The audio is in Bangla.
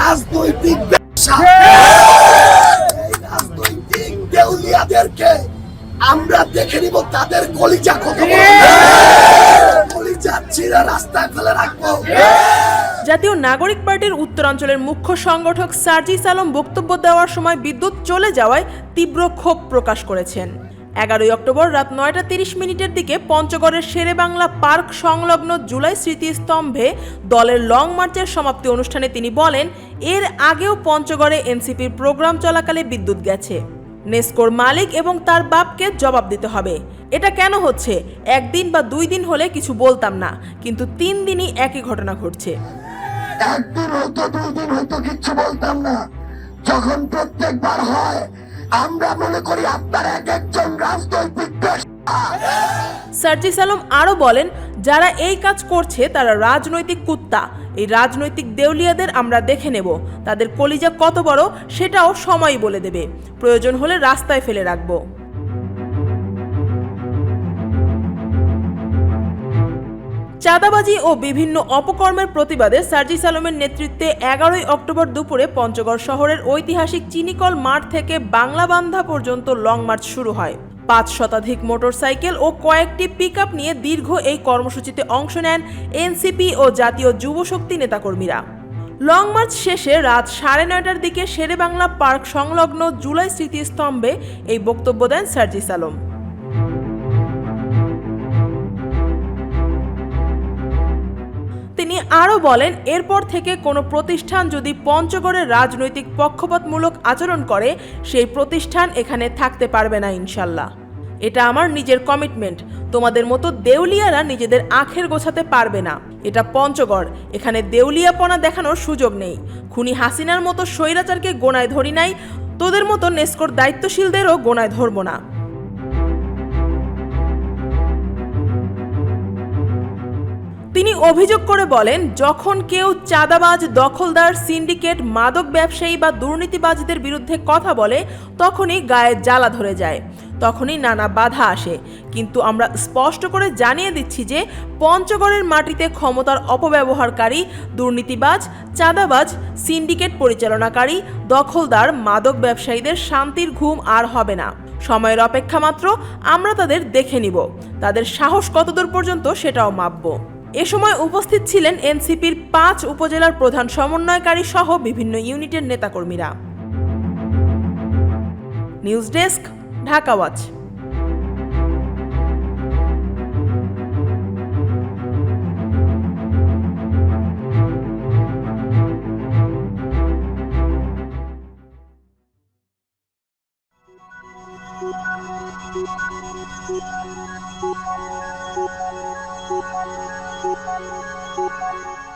রাজনৈতিক ব্যবসা। রাজনৈতিক দেউলিয়াদেরকে আমরা দেখে নিব তাদের কলিজা কত কলিজা ছিঁড়ে রাস্তা ফেলে রাখব। জাতীয় নাগরিক পার্টির উত্তরাঞ্চলের মুখ্য সংগঠক সার্জিস আলম বক্তব্য দেওয়ার সময় বিদ্যুৎ চলে যাওয়ায় তীব্র ক্ষোভ প্রকাশ করেছেন। এগারোই অক্টোবর রাত নয়টা তিরিশ মিনিটের দিকে পঞ্চগড়ের শেরে বাংলা পার্ক সংলগ্ন জুলাই স্মৃতিস্তম্ভে দলের লং মার্চের সমাপ্তি অনুষ্ঠানে তিনি বলেন, এর আগেও পঞ্চগড়ে এনসিপির প্রোগ্রাম চলাকালে বিদ্যুৎ গেছে। নেস্কোর মালিক এবং তার বাপকে জবাব দিতে হবে। এটা কেন হচ্ছে? একদিন বা দুই দিন হলে কিছু বলতাম না, কিন্তু তিন দিনই একই ঘটনা ঘটছে। একদিন হতো দুই দিন হতো কিচ্ছু বলতাম না। যখন প্রত্যেকবার হয় আমরা মনে করি আপনারা এক একজন রাজনৈতিক সার্জিস আলম আরও বলেন, যারা এই কাজ করছে, তারা রাজনৈতিক কুত্তা। এই রাজনৈতিক দেউলিয়াদের আমরা দেখে নেব। তাদের কলিজা কত বড়, সেটাও সময় বলে দেবে। প্রয়োজন হলে রাস্তায় ফেলে রাখব। চাঁদাবাজি ও বিভিন্ন অপকর্মের প্রতিবাদে সার্জিস আলমের নেতৃত্বে এগারোই অক্টোবর দুপুরে পঞ্চগড় শহরের ঐতিহাসিক চিনিকল মাঠ থেকে বাংলাবান্ধা পর্যন্ত লং মার্চ শুরু হয়। পাঁচ শতাধিক মোটরসাইকেল ও কয়েকটি পিকআপ নিয়ে দীর্ঘ এই কর্মসূচিতে অংশ নেন এনসিপি ও জাতীয় যুবশক্তি নেতাকর্মীরা। লং মার্চ শেষে রাত সাড়ে নয়টার দিকে শেরেবাংলা পার্ক সংলগ্ন জুলাই স্মৃতিস্তম্ভে এই বক্তব্য দেন সার্জিস আলম আরও বলেন, এরপর থেকে কোনো প্রতিষ্ঠান যদি পঞ্চগড়ের রাজনৈতিক পক্ষপাতমূলক আচরণ করে, সেই প্রতিষ্ঠান এখানে থাকতে পারবে না, ইনশাল্লাহ। এটা আমার নিজের কমিটমেন্ট তোমাদের মতো দেউলিয়ারা নিজেদের আখের গোছাতে পারবে না। এটা পঞ্চগড়। এখানে দেউলিয়াপনা দেখানোর সুযোগ নেই। খুনি হাসিনার মতো স্বৈরাচারকে গোনায় ধরি নাই, তোদের মতো নেস্কোর দায়িত্বশীলদেরও গোনায় ধরবো না। অভিযোগ করে বলেন, যখন কেউ চাঁদাবাজ, দখলদার, সিন্ডিকেট, মাদক ব্যবসায়ী বা দুর্নীতিবাজদের বিরুদ্ধে কথা বলে, তখনই গায়ে জ্বালা ধরে যায়। তখনই নানা বাধা আসে। কিন্তু আমরা স্পষ্ট করে জানিয়ে দিচ্ছি যে, পঞ্চগড়ের মাটিতে ক্ষমতার অপব্যবহারকারী, দুর্নীতিবাজ, চাঁদাবাজ, সিন্ডিকেট পরিচালনাকারী, দখলদার, মাদক ব্যবসায়ীদের শান্তির ঘুম আর হবে না। সময়ের অপেক্ষা মাত্র আমরা তাদের দেখে নিব। তাদের সাহস কতদূর পর্যন্ত সেটাও মাপবো। এ সময় উপস্থিত ছিলেন এনসিপির পাঁচ উপজেলার প্রধান সমন্বয়কারী সহ বিভিন্ন ইউনিটের নেতাকর্মীরা news desk, Dhaka watch Thank you. Thank you.